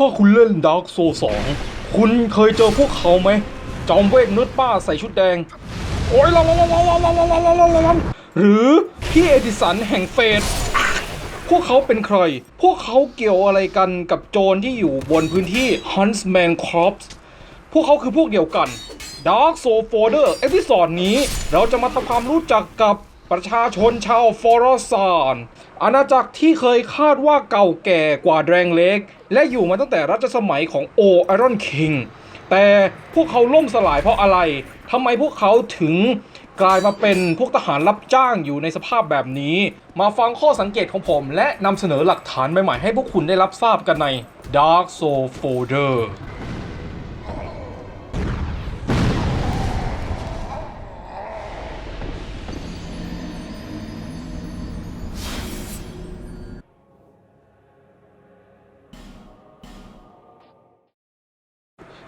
ถ้าคุณเล่นดาร์กโซ2คุณเคยเจอพวกเขาไหม จอมเวทนุดป้าใส่ชุดแดง โอ้ยลองลองลองลองลองลองลองลองลองลองหรือพี่เอดิสันแห่งเฟสพวกเขาเป็นใคร พวกเขาเกี่ยวอะไรกันกับโจรที่อยู่บนพื้นที่ Huntsman Corps พวกเขาคือพวกเดียวกัน Dark Soul Folder เอพิ o d ดนี้เราจะมาทำความรู้จักกับประชาชนชาวฟอร์ซาน อาณาจักรที่เคยคาดว่าเก่าแก่กว่าแดรงเล็ก และอยู่มาตั้งแต่รัชสมัยของโอไอรอนคิงแต่พวกเขาล่มสลายเพราะอะไรทำไมพวกเขาถึงกลายมาเป็นพวกทหารรับจ้างอยู่ในสภาพแบบนี้ มาฟังข้อสังเกตของผม และนำเสนอหลักฐานใหม่ๆให้พวกคุณได้รับทราบกันใน Dark Soul Folder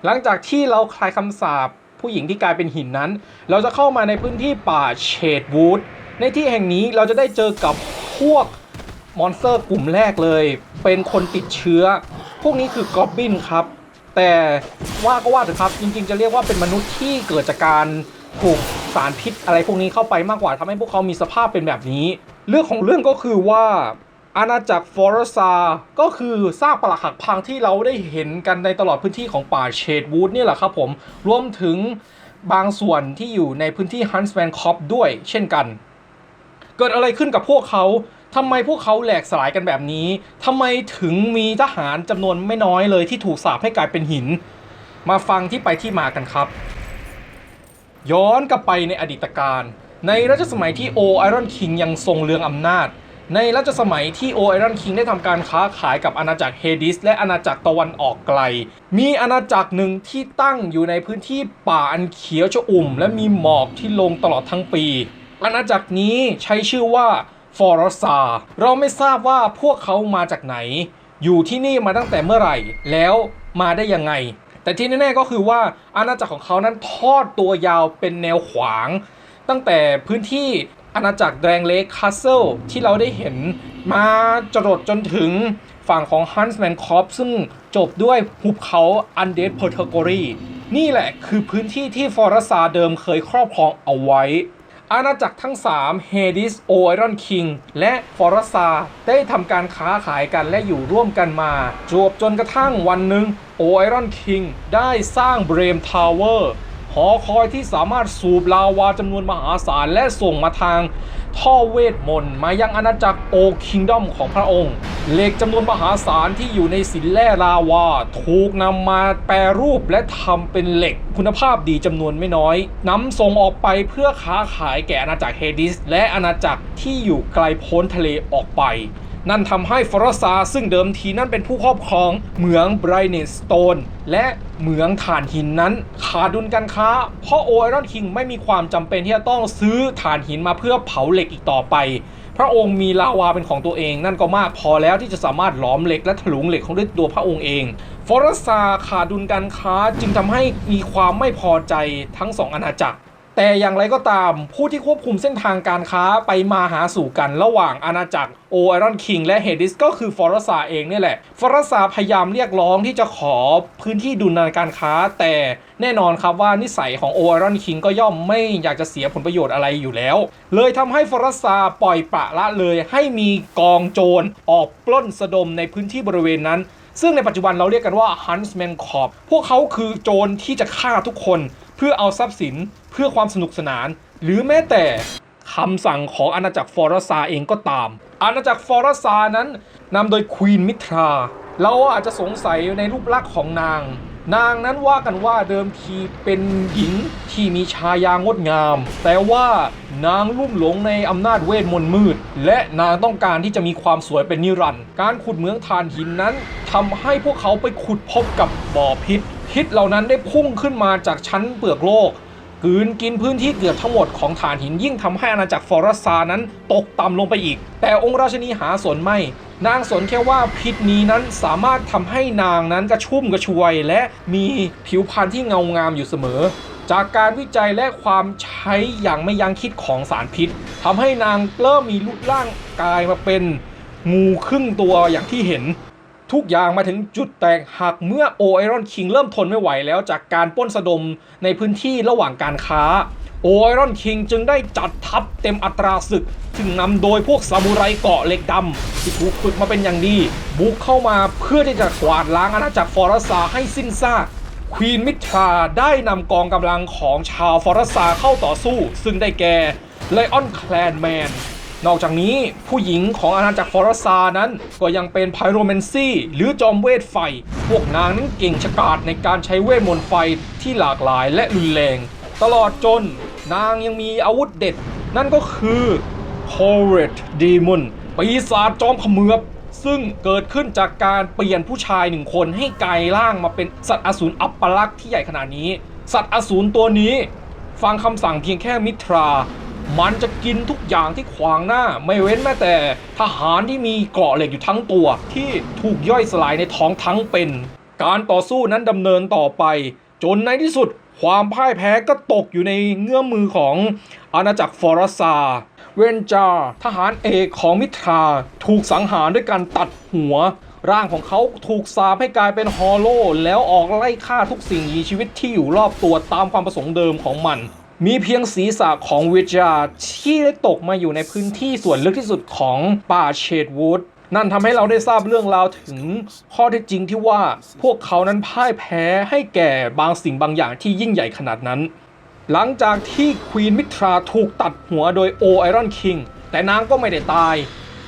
หลังจากที่เราคลายคำสาปผู้หญิงที่กลายเป็นหินนั้น เราจะเข้ามาในพื้นที่ป่าเชดวูดในที่แห่งนี้เราจะได้เจอกับพวกมอนสเตอร์กลุ่มแรกเลย เป็นคนติดเชื้อ พวกนี้คือกอบบินครับ แต่ว่าก็ว่าเถอะครับ จริงๆ จะเรียกว่าเป็นมนุษย์ที่เกิดจากการถูกสารพิษอะไรพวกนี้เข้าไปมากกว่าทำให้พวกเขามีสภาพเป็นแบบนี้ เรื่องของเรื่องก็คือว่า อาณาจักรฟอรซา ก็คือซากปรักหักพังที่เราได้เห็นกันในตลอดพื้นที่ของป่าเชดวูดนี่แหละครับผม รวมถึงบางส่วนที่อยู่ในพื้นที่ Huntsman Cop ด้วยเช่นกัน เกิดอะไรขึ้นกับพวกเขาทำไมพวกเขาแหลกสลายกันแบบนี้ทำไมถึงมีทหารจำนวนไม่น้อยเลยที่ถูกสาปให้กลายเป็นหิน มาฟังที่ไปที่มากันครับ ย้อนกลับไปในอดีตการ ในรัชสมัยที่โอไอรอนคิงยังทรงเรืองอำนาจ ในรัชสมัยที่โอไอรอนคิงได้ทำการค้าขายกับอาณาจักรเฮดิสและอาณาจักรตะวันออกไกล มีอาณาจักรหนึ่งที่ตั้งอยู่ในพื้นที่ป่าอันเขียวชอุ่ม และมีหมอกที่ลงตลอดทั้งปี อาณาจักรนี้ใช้ชื่อว่าฟอรซาเราไม่ทราบว่าพวกเขามาจากไหน อยู่ที่นี่มาตั้งแต่เมื่อไหร่ แล้วมาได้ยังไง แต่ที่แน่ๆก็คือว่าอาณาจักรของเขานั้นทอดตัวยาวเป็นแนวขวาง ตั้งแต่พื้นที่ อาณาจักรแดงเล็กคาสเซิลที่เราได้เห็นมาจรดจนถึงฝั่งของ Huntsman Corp ซึ่งจบด้วยหุบเขา Undead p o r t u g o r y นี่แหละคือพื้นที่ที่ฟอรซาเดิมเคยครอบครองเอาไว้ อาณาจักรทั้ง3 Hades o i r o n King และฟอรซาได้ทำการค้าขายกันและอยู่ร่วมกันมาจวบจนกระทั่งวันหนึ่ง o i r o n King ได้สร้างเบรมทาวเวอร์ หอคอยที่สามารถสูบลาวาจำนวนมหาศาลและส่งมาทางท่อเวทมนต์มายังอาณาจักรโอคิงดอมของพระองค์ เหล็กจำนวนมหาศาลที่อยู่ในสินแร่ลาวา ถูกนำมาแปรรูปและทำเป็นเหล็กคุณภาพดีจำนวนไม่น้อยนำส่งออกไปเพื่อค้าขายแก่อาณาจักรเฮดิส และอาณาจักรที่อยู่ไกลโพ้นทะเลออกไป นั่นทำให้ฟรอซาซึ่งเดิมทีนั่นเป็นผู้ครอบครองเหมืองไบรเนสโตนและ เหมืองถ่านหินนั้น ขาดดุลการค้า เพราะโอไอรอนคิงไม่มีความจำเป็นที่จะต้องซื้อถ่านหินมาเพื่อเผาเหล็กอีกต่อไป พระองค์มีลาวาเป็นของตัวเอง นั่นก็มากพอแล้วที่จะสามารถหลอมเหล็กและถลุงเหล็กของด้วยตัวพระองค์เองฟอรซาขาดดุลการค้าจึงทำให้มีความไม่พอใจทั้งสองอาณาจักร แต่อย่างไรก็ตามผู้ที่ควบคุมเส้นทางการค้าไปมาหาสู่กันระหว่างอาณาจักรโอไอรอนคิงและเฮดิสก็คือฟอรซาเองนี่แหละ ฟอรซาพยายามเรียกร้องที่จะขอพื้นที่ดุลในการค้า แต่แน่นอนครับว่านิสัยของโอไอรอนคิงก็ย่อมไม่อยากจะเสียผลประโยชน์อะไรอยู่แล้ว เลยทำให้ฟอรซาปล่อยปละละเลยให้มีกองโจรออกปล้นสะดมในพื้นที่บริเวณนั้นซึ่งในปัจจุบันเราเรียกกันว่า Huntsman Corp พวกเขาคือโจรที่จะฆ่าทุกคน พื่อเอาทรัพย์สินเพื่อความสนุกสนาน หรือแม้แต่คำสั่งของอาณาจักรฟอรซาเองก็ตาม อาณาจักรฟอรซานั้นนำโดยควีนมิทรา เราอาจจะสงสัยในรูปลักษณ์ของนาง นางนั้นว่ากันว่าเดิมทีเป็นหญิงที่มีชายางดงาม แต่ว่านางลุ่มหลงในอำนาจเวทมนต์มืด และนางต้องการที่จะมีความสวยเป็นนิรันดร์การขุดเหมืองถ่านหินนั้นทำให้พวกเขาไปขุดพบกับบ่อพิษ พิษเหล่านั้นได้พุ่งขึ้นมาจากชั้นเปลือกโลกกืนกินพื้นที่เกือบทั้งหมดของฐานหินยิ่งทำให้อาณาจักรฟอรัสซานั้นตกต่ำลงไปอีก แต่องค์ราชนีหาสนไม่ นางสนแค่ว่าพิษนี้นั้นสามารถทำให้นางนั้นกระชุ่มกระชวย และมีผิวพรรณที่เงางามอยู่เสมอ จากการวิจัยและความใช้อย่างไม่ยั้งคิดของสารพิษทำให้นางเริ่มมีรูปร่างกายมาเป็นงูครึ่งตัวอย่างที่เห็น ทุกอย่างมาถึงจุดแตกหักเมื่อโอไอรอนคิงเริ่มทนไม่ไหวแล้วจากการป้นสะดมในพื้นที่ระหว่างการค้า โอไอรอนคิงจึงได้จัดทัพเต็มอัตราศึกซึ่งนำโดยพวกซามูไรเกาะเหล็กดำที่ถูกฝึกมาเป็นอย่างดี บุกเข้ามาเพื่อที่จะกวาดล้างอาณาจักรฟอรัสซาให้สิ้นซากควีนมิทราได้นำกองกำลังของชาวฟอรัสซาเข้าต่อสู้ ซึ่งได้แก่ไลออนแคลนแมน นอกจากนี้ผู้หญิงของอาณาจักรฟอรัสซานั้น ก็ยังเป็นไพโรแมนซี่ หรือจอมเวทไฟ พวกนางนั้นเก่งฉกาจในการใช้เวทมนต์ไฟที่หลากหลายและรุนแรง ตลอดจนนางยังมีอาวุธเด็ด นั่นก็คือ p o r e t Demon ปีศาจจอมขมือบซึ่งเกิดขึ้นจากการเปลี่ยนผู้ชายหนึ่งคนให้กลายร่างมาเป็นสัตว์อสูรอัปลักษ์ที่ใหญ่ขนาดนี้ สัตว์อสูรตัวนี้ ฟังคำสั่งเพียงแค่มิตรา มันจะกินทุกอย่างที่ขวางหน้า ไม่เว้นแม้แต่ทหารที่มีเกราะเหล็กอยู่ทั้งตัว ที่ถูกย่อยสลายในท้องทั้งเป็น การต่อสู้นั้นดำเนินต่อไป จนในที่สุดความพ่ายแพ้ก็ตกอยู่ในเงื้อมมือของอาณาจักรฟอรัสซา เวนจาร์ทหารเอกของมิทราถูกสังหารด้วยการตัดหัว ร่างของเขาถูกสาปให้กลายเป็นฮอลโล แล้วออกไล่ฆ่าทุกสิ่งมีชีวิตที่อยู่รอบตัวตามความประสงค์เดิมของมัน มีเพียงศีรษะของเวจาที่ได้ตกมาอยู่ในพื้นที่ส่วนลึกที่สุดของป่าเชดวูดนั่นทำให้เราได้ทราบเรื่องราวถึงข้อเท็จจริงที่ว่าพวกเขานั้นพ่ายแพ้ให้แก่บางสิ่งบางอย่างที่ยิ่งใหญ่ขนาดนั้น หลังจากที่ควีนมิทราถูกตัดหัวโดยโอไอรอนคิงแต่นางก็ไม่ได้ตาย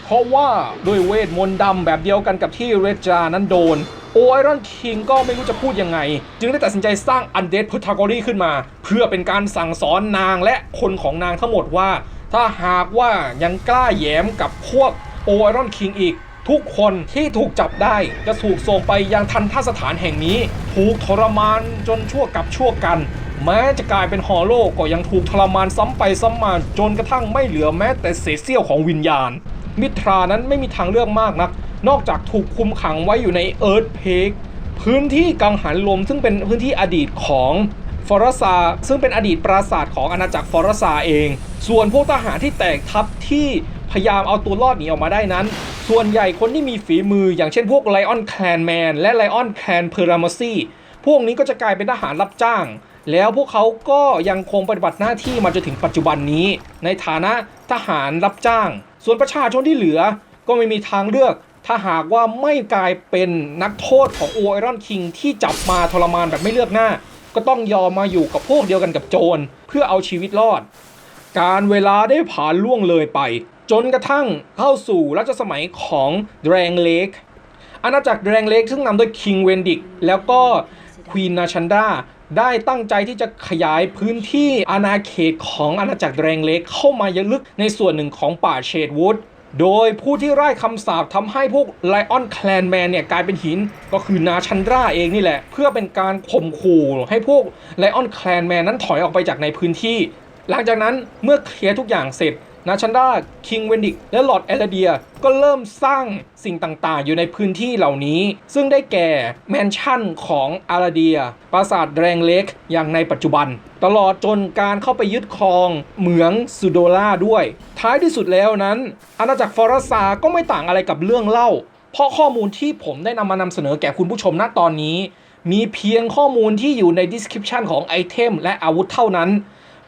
เพราะว่าด้วยเวทมนต์ดำแบบเดียวกันกับที่เรจานั้นโดน โอไอรอนคิงก็ไม่รู้จะพูดยังไง จึงได้ตัดสินใจสร้างอันเด p พุทธากรีขึ้นมา เพื่อเป็นการสั่งสอนนางและคนของนางทั้งหมดว่า ถ้าหากว่ายังกล้าแย้มกับพวกโอไอรอนคิงอีก ทุกคนที่ถูกจับได้จะถูกส่งไปยังทันทสถานแห่งนี้ ถูกทรมานจนชั่วกับชั่วกัน แม้จะกลายเป็นฮอลโลก็ยังถูกทรมานซ้ำไปซ้ำมาจนกระทั่งไม่เหลือแม้แต่เศษเสี้ยวของวิญญาณ มิตรานั้นไม่มีทางเลือกมากนัก นอกจากถูกคุมขังไว้อยู่ในเอิร์ธเพกพื้นที่กังหันลมซึ่งเป็นพื้นที่อดีตของฟอรัสซาซึ่งเป็นอดีตปราสาทของอาณาจักรฟอรัสซาเอง ส่วนพวกทหารที่แตกทัพที่พยายามเอาตัวรอดหนีออกมาได้นั้น ส่วนใหญ่คนที่มีฝีมืออย่างเช่นพวกไลออนแคลนแมนและไลออนแคลนเพอร์ามซีพวกนี้ก็จะกลายเป็นทหารรับจ้าง แล้วพวกเขาก็ยังคงปฏิบัติหน้าที่มาจนถึงปัจจุบันนี้ ในฐานะทหารรับจ้าง ส่วนประชาชนที่เหลือก็ไม่มีทางเลือก ถ้าหากว่าไม่กลายเป็นนักโทษของโอไอรอนคิงที่จับมาทรมานแบบไม่เลือกหน้า ก็ต้องยอมมาอยู่กับพวกเดียวกันกับโจรเพื่อเอาชีวิตรอด การเวลาได้ผ่านล่วงเลยไป จนกระทั่งเข้าสู่รัชสมัยของแดรงเลกอาณาจักรแดรงเลกซึ่งนำโดยคิงเวนดิกแล้วก็ควีนนาชันดาได้ตั้งใจที่จะขยายพื้นที่อาณาเขตของอาณาจักรแดรงเลกเข้ามายังลึกในส่วนหนึ่งของป่าเชดวูด โดยผู้ที่ไร้คำสาปทำให้พวกไลออนแคลนแมนเนี่ยกลายเป็นหินก็คือนาชันดราเองนี่แหละ เพื่อเป็นการข่มขู่ให้พวกไลออนแคลนแมนนั้นถอยออกไปจากในพื้นที่ หลังจากนั้นเมื่อเคลียร์ทุกอย่างเสร็จ นาชันดาคิงเวนดิกและลอร์ดเอลเดียก็เริ่มสร้างสิ่งต่างๆ อยู่ในพื้นที่เหล่านี้ ซึ่งได้แก่แมนชั่นของอาราเดีย ปราสาทแรงเล็กอย่างในปัจจุบัน ตลอดจนการเข้าไปยึดครองเหมืองซูโดล่าด้วย ท้ายที่สุดแล้วนั้น อาณาจักรฟอรัสซาก็ไม่ต่างอะไรกับเรื่องเล่า เพราะข้อมูลที่ผมได้นำมานำเสนอแก่คุณผู้ชมณตอนนี้ มีเพียงข้อมูลที่อยู่ใน description ของไอเทมและอาวุธเท่านั้น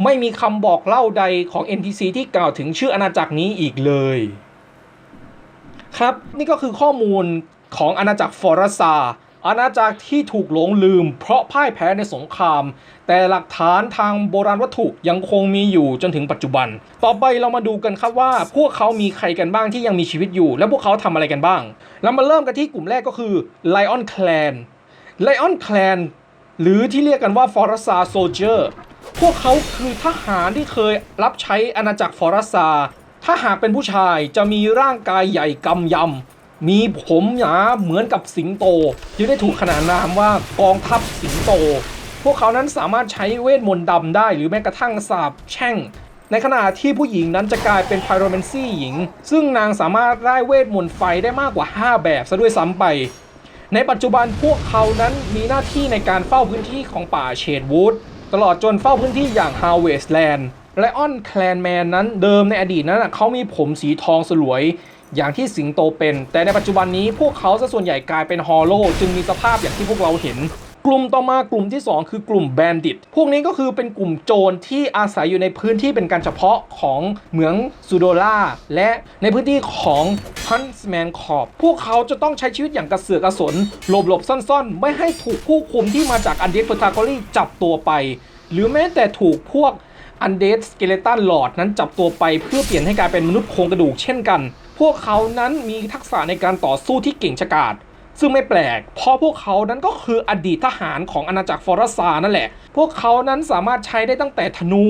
ไม่มีคำบอกเล่าใดของ NPC ที่กล่าวถึงชื่ออาณาจักรนี้อีกเลย ครับนี่ก็คือข้อมูลของอาณาจักรฟอรัสซาอาณาจักรที่ถูกหลงลืม เพราะพ่ายแพ้ในสงคราม แต่หลักฐานทางโบราณวัตถุยังคงมีอยู่จนถึงปัจจุบัน ต่อไปเรามาดูกันครับว่า พวกเขามีใครกันบ้างที่ยังมีชีวิตอยู่ และพวกเขาทำอะไรกันบ้าง เรามาเริ่มกันที่กลุ่มแรกก็คือ Lion Clan Lion Clan หรือที่เรียกกันว่า f o r a s a Soldier พวกเขาคือทหารที่เคยรับใช้อาณาจักรฟอรัสซา ถ้าหากเป็นผู้ชายจะมีร่างกายใหญ่กำยำ มีผมหนาเหมือนกับสิงโต จึงได้ถูกขนานนามว่ากองทัพสิงโต พวกเขานั้นสามารถใช้เวทมนต์ดำได้หรือแม้กระทั่งสาบแช่ง ในขณะที่ผู้หญิงนั้นจะกลายเป็นไพโรแมนซี่หญิง ซึ่งนางสามารถได้เวทมนต์ไฟได้มากกว่า 5 แบบซะด้วยซ้ำไปในปัจจุบันพวกเขานั้นมีหน้าที่ในการเฝ้าพื้นที่ของป่าเชดวูด ตลอดจนเฝ้าพื้นที่อย่าง Harvest Land และออนแคลนแมนนั้นเดิมในอดีตนั้นเขามีผมสีทองสลวย อย่างที่สิงโตเป็น แต่ในปัจจุบันนี้พวกเขาจะส่วนใหญ่กลายเป็นฮอลโลจึงมีสภาพอย่างที่พวกเราเห็น กลุ่มต่อมากลุ่มที่ 2 คือกลุ่มแบนดิต พวกนี้ก็คือเป็นกลุ่มโจรที่อาศัยอยู่ในพื้นที่เป็นการเฉพาะของเหมืองซูโดล่าและในพื้นที่ของฮันส์แมนคอร์พวกเขาจะต้องใช้ชีวิตอย่างกระเสือกกระสนหลบหลบซ่อนๆ ไม่ให้ถูกผู้คุมที่มาจากอันเดสโพทากอรี่จับตัวไป หรือแม้แต่ถูกพวกอันเดสสเกเลตันหลอดนั้นจับตัวไปเพื่อเปลี่ยนให้กลายเป็นมนุษย์โครงกระดูกเช่นกัน พวกเขานั้นมีทักษะในการต่อสู้ที่เก่งฉกาจ ซึ่งไม่แปลก เพราะพวกเขานั้นก็คืออดีตทหารของอาณาจักรฟอรัสซานั่นแหละ พวกเขานั้นสามารถใช้ได้ตั้งแต่ธนู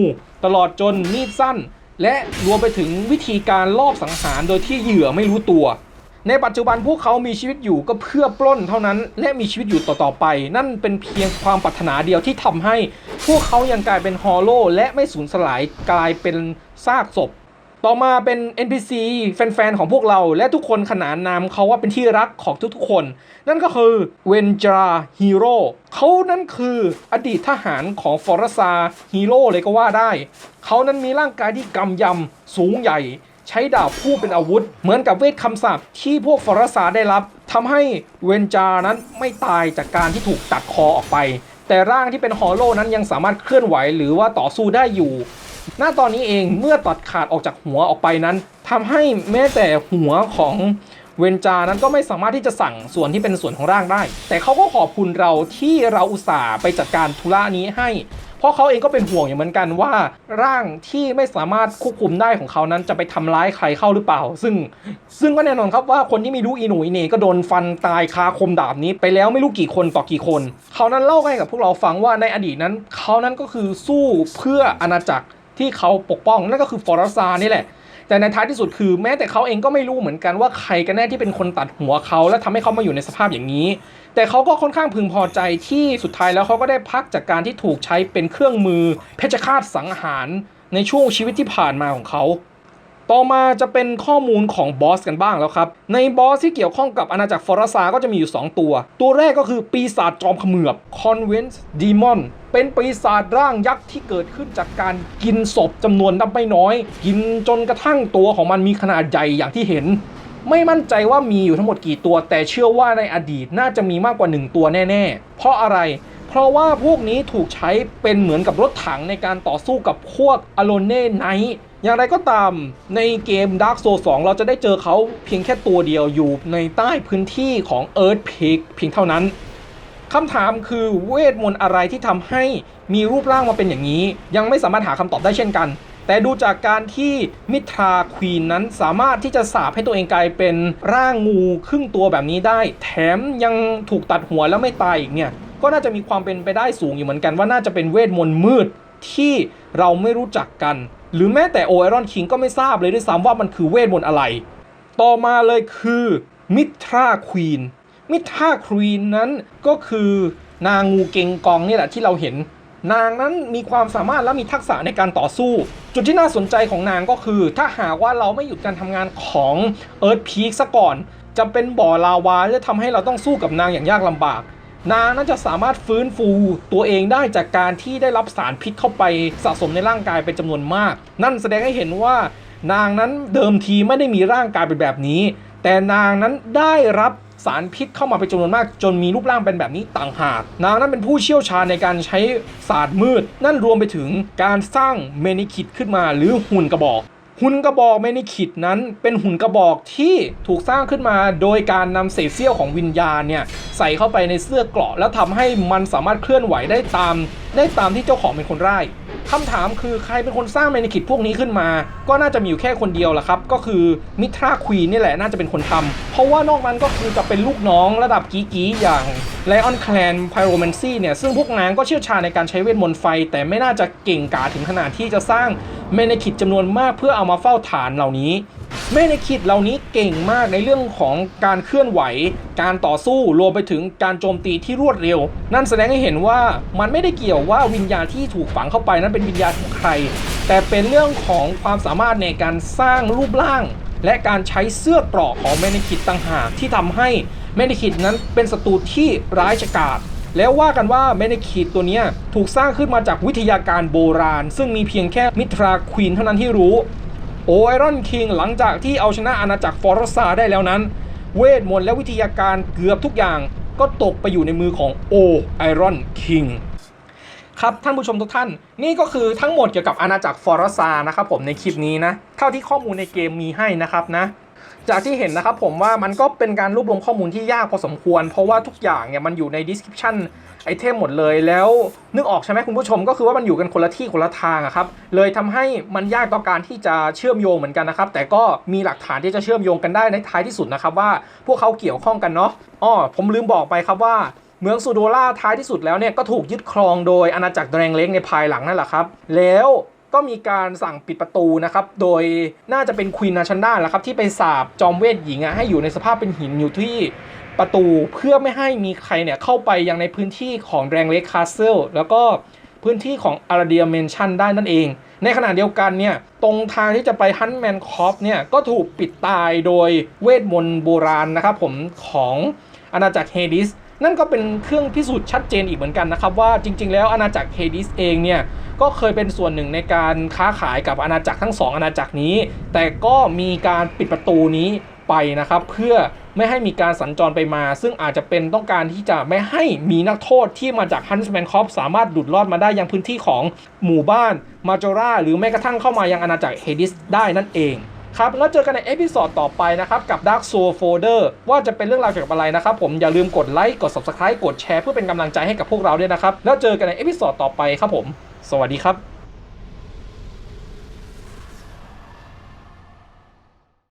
ตลอดจนมีดสั้น และรวมไปถึงวิธีการลอบสังหารโดยที่เหยื่อไม่รู้ตัว ในปัจจุบันพวกเขามีชีวิตอยู่ก็เพื่อปล้นเท่านั้น และมีชีวิตอยู่ต่อๆไป นั่นเป็นเพียงความปรารถนาเดียวที่ทำให้ พวกเขายังกลายเป็นฮอลโลและไม่สูญสลายกลายเป็นซากศพ ต่อมาเป็น NPC แฟนๆ ของพวกเราและทุกคนขนานนามเขาว่าเป็นที่รักของทุกๆคน นั่นก็คือเวนจาฮีโร่เขานั้นคืออดีตทหารของฟอร์ซาฮีโร่เลยก็ว่าได้ เขานั้นมีร่างกายที่กำยำ สูงใหญ่ ใช้ดาบผู้เป็นอาวุธ เหมือนกับเวทคำสาปที่พวกฟอร์ซาได้รับทำให้เวนจานั้นไม่ตายจากการที่ถูกตัดคอออกไป แต่ร่างที่เป็นฮอลโลนั้นยังสามารถเคลื่อนไหวหรือว่าต่อสู้ได้อยู่ หน้าตอนนี้เองเมื่อตัดขาดออกจากหัวออกไปนั้นทำให้แม้แต่หัวของเวนจานั้นก็ไม่สามารถที่จะสั่งส่วนที่เป็นส่วนของร่างได้ แต่เขาก็ขอบคุณเราที่เราอุตส่าห์ไปจัดการธุระนี้ให้ เพราะเขาเองก็เป็นห่วงอย่างเหมือนกันว่า ร่างที่ไม่สามารถควบคุมได้ของเขานั้นจะไปทำร้ายใครเข้าหรือเปล่า ซึ่ง ซึ่งก็แน่นอนครับว่าคนที่มีรู้อีหนูอีเน่ก็โดนฟันตายคาคมดาบนี้ไปแล้วไม่รู้กี่คนต่อกี่คน เขานั้นเล่าให้กับพวกเราฟังว่าในอดีตนั้น เขานั้นก็คือสู้เพื่ออาณาจักร ที่เขาปกป้องนั่นก็คือฟอร์ซานี่แหละ แต่ในท้ายที่สุดคือแม้แต่เขาเองก็ไม่รู้เหมือนกันว่าใครกันแน่ที่เป็นคนตัดหัวเขา และทำให้เขามาอยู่ในสภาพอย่างนี้ แต่เขาก็ค่อนข้างพึงพอใจที่สุดท้ายแล้วเขาก็ได้พักจากการที่ถูกใช้เป็นเครื่องมือ เพชฌฆาตสังหารในช่วงชีวิตที่ผ่านมาของเขาต่อมาจะเป็นข้อมูลของบอสกันบ้างแล้วครับ ในบอสที่เกี่ยวข้องกับอาณาจักรฟอร์ซาก็จะมีอยู่ 2 ตัว ตัวแรกก็คือปีศาจจอมเขมือบ Convent Demon เป็นปีศาจร่างยักษ์ที่เกิดขึ้นจากการกินศพจำนวนนับไม่น้อย กินจนกระทั่งตัวของมันมีขนาดใหญ่อย่างที่เห็น ไม่มั่นใจว่ามีอยู่ทั้งหมดกี่ตัว แต่เชื่อว่าในอดีตน่าจะมีมากกว่า 1 ตัวแน่ ๆ เพราะอะไรเพราะว่าพวกนี้ถูกใช้เป็นเหมือนกับรถถังในการต่อสู้กับพวกอโลเน่ไนท์อย่างไรก็ตามในเกม Dark Souls 2 เราจะได้เจอเขาเพียงแค่ตัวเดียวอยู่ในใต้พื้นที่ของ Earth Peak เพียงเท่านั้น คำถามคือเวทมนต์อะไรที่ทำให้มีรูปร่างมาเป็นอย่างนี้ ยังไม่สามารถหาคำตอบได้เช่นกัน แต่ดูจากการที่มิทราควีนนั้นสามารถที่จะสาบให้ตัวเองกลายเป็นร่างงูครึ่งตัวแบบนี้ได้ แถมยังถูกตัดหัวแล้วไม่ตายอีกเนี่ยก็น่าจะมีความเป็นไปได้สูงอยู่เหมือนกันว่าน่าจะเป็นเวทมนต์มืดที่เราไม่รู้จักกัน หรือแม้แต่โอไอรอนคิงก็ไม่ทราบเลยด้วยซ้ำว่ามันคือเวทมนต์อะไร ต่อมาเลยคือมิทราควีน มิทราควีนนั้นก็คือนางงูเกงกองนี่แหละที่เราเห็น นางนั้นมีความสามารถและมีทักษะในการต่อสู้ จุดที่น่าสนใจของนางก็คือ ถ้าหากว่าเราไม่หยุดการทำงานของเอิร์ธพีคซะก่อนจะเป็นบ่อลาวาและทำให้เราต้องสู้กับนางอย่างยากลำบาก นางน่าจะสามารถฟื้นฟูตัวเองได้จากการที่ได้รับสารพิษเข้าไปสะสมในร่างกายเป็นจำนวนมาก นั่นแสดงให้เห็นว่านางนั้นเดิมทีไม่ได้มีร่างกายเป็นแบบนี้ แต่นางนั้นได้รับ สารพิษเข้ามาเป็นจำนวนมาก จนมีรูปร่างเป็นแบบนี้ต่างหาก นางนั้นเป็นผู้เชี่ยวชาญในการใช้ศาสตร์มืด นั่นรวมไปถึงการสร้างเมนิคิดขึ้นมา หรือหุ่นกระบอก หุ่นกระบอกเมนิคิดนั้นเป็นหุ่นกระบอกที่ถูกสร้างขึ้นมา โดยการนำเศษเสี้ยวของวิญญาณเนี่ยใส่เข้าไปในเสื้อเกราะ แล้วทำให้มันสามารถเคลื่อนไหวได้ตาม ได้ตามที่เจ้าของเป็นคนร่าย คำถามคือใครเป็นคนสร้างเมนิคิดพวกนี้ขึ้นมา ก็น่าจะมีอยู่แค่คนเดียวแหละครับ ก็คือมิทราควีนนี่แหละน่าจะเป็นคนทำเพราะว่านอกนั้นก็คือจะเป็นลูกน้องระดับกีกีอย่างไลออนแคลนไพโรแมนซี่เนี่ย ซึ่งพวกนางก็เชี่ยวชาญในการใช้เวทมนต์ไฟ แต่ไม่น่าจะเก่งกาจถึงขนาดที่จะสร้างเมนิคิดจำนวนมากเพื่อเอามาเฝ้าฐานเหล่านี้ เมนิคิดเหล่านี้เก่งมากในเรื่องของการเคลื่อนไหว การต่อสู้รวมไปถึงการโจมตีที่รวดเร็ว นั่นแสดงให้เห็นว่ามันไม่ได้เกี่ยวว่าวิญญาณที่ถูกฝังเข้าไปนั้นเป็นวิญญาณของใคร แต่เป็นเรื่องของความสามารถในการสร้างรูปร่าง และการใช้เสื้อเกราะของเมนิคิดต่างหากที่ทำให้เมนิคิดนั้นเป็นศัตรูที่ร้ายฉกาจแล้วว่ากันว่าเมนคิดตัวนี้ถูกสร้างขึ้นมาจากวิทยาการโบราณ ซึ่งมีเพียงแค่มิตราควีนเท่านั้นที่รู้ โอไอรอนคิงหลังจากที่เอาชนะอาณาจักรฟอร์ซาได้แล้วนั้น เวทมนต์และวิทยาการเกือบทุกอย่างก็ตกไปอยู่ในมือของโอไอรอนคิงครับท่านผู้ชมทุกท่าน นี่ก็คือทั้งหมดเกี่ยวกับอาณาจักรฟอร์ซานะครับผมในคลิปนี้นะ เท่าที่ข้อมูลในเกมมีให้นะครับนะ จากที่เห็นนะครับผมว่ามันก็เป็นการรวบรวมข้อมูลที่ยากพอสมควร เพราะว่าทุกอย่างเนี่ยมันอยู่ใน description ไอเทมหมดเลยแล้วนึกออกใช่ไหมคุณผู้ชมก็คือว่ามันอยู่กันคนละที่คนละทางอะครับเลยทำให้มันยากต่อการที่จะเชื่อมโยงเหมือนกันนะครับแต่ก็มีหลักฐานที่จะเชื่อมโยงกันได้ในท้ายที่สุดนะครับว่าพวกเขาเกี่ยวข้องกันเนาะอ้อผมลืมบอกไปครับว่าเมืองซูโดล่าท้ายที่สุดแล้วเนี่ยก็ถูกยึดครองโดยอาณาจักรแดงเล็กในภายหลังนั่นแหละครับแล้ว ก็มีการสั่งปิดประตูนะครับ โดยน่าจะเป็นควีนนาชันดาแหละครับ ที่ไปสาบจอมเวทหญิงอะให้อยู่ในสภาพเป็นหินอยู่ที่ประตูเพื่อไม่ให้มีใครเนี่ยเข้าไปยังในพื้นที่ของแรงเล็กคาสเซิลแล้วก็พื้นที่ของอาราเดียเมนชันได้นั่นเอง ในขณะเดียวกันเนี่ยตรงทางที่จะไปฮันแมนคอฟเนี่ยก็ถูกปิดตายโดยเวทมนต์โบราณนะครับผมของอาณาจักรเฮดิส นั่นก็เป็นเครื่องพิสูจน์ชัดเจนอีกเหมือนกันนะครับ ว่าจริง ๆ แล้วอาณาจักรเฮดิสเองเนี่ยก็เคยเป็นส่วนหนึ่งในการค้าขายกับอาณาจักรทั้งสองอาณาจักรนี้ แต่ก็มีการปิดประตูนี้ไปนะครับ เพื่อไม่ให้มีการสัญจรไปมา ซึ่งอาจจะเป็นต้องการที่จะไม่ให้มีนักโทษที่มาจากฮันส์แมนคอฟสามารถหลุดรอดมาได้ยังพื้นที่ของหมู่บ้านมาจอราหรือแม้กระทั่งเข้ามายังอาณาจักรเฮดิสได้นั่นเอง ครับแล้วเจอกันในเอพิซอดต่อไปนะครับ กับ Dark Soul Folder ว่าจะเป็นเรื่องราวเกี่ยวกับอะไรนะครับ ผมอย่าลืมกดไลค์กด Subscribe กดแชร์เพื่อเป็นกำลังใจให้กับพวกเราด้วยนะครับ แล้วเจอกันในเอพิซอดต่อไปครับผม สวัสดีครับ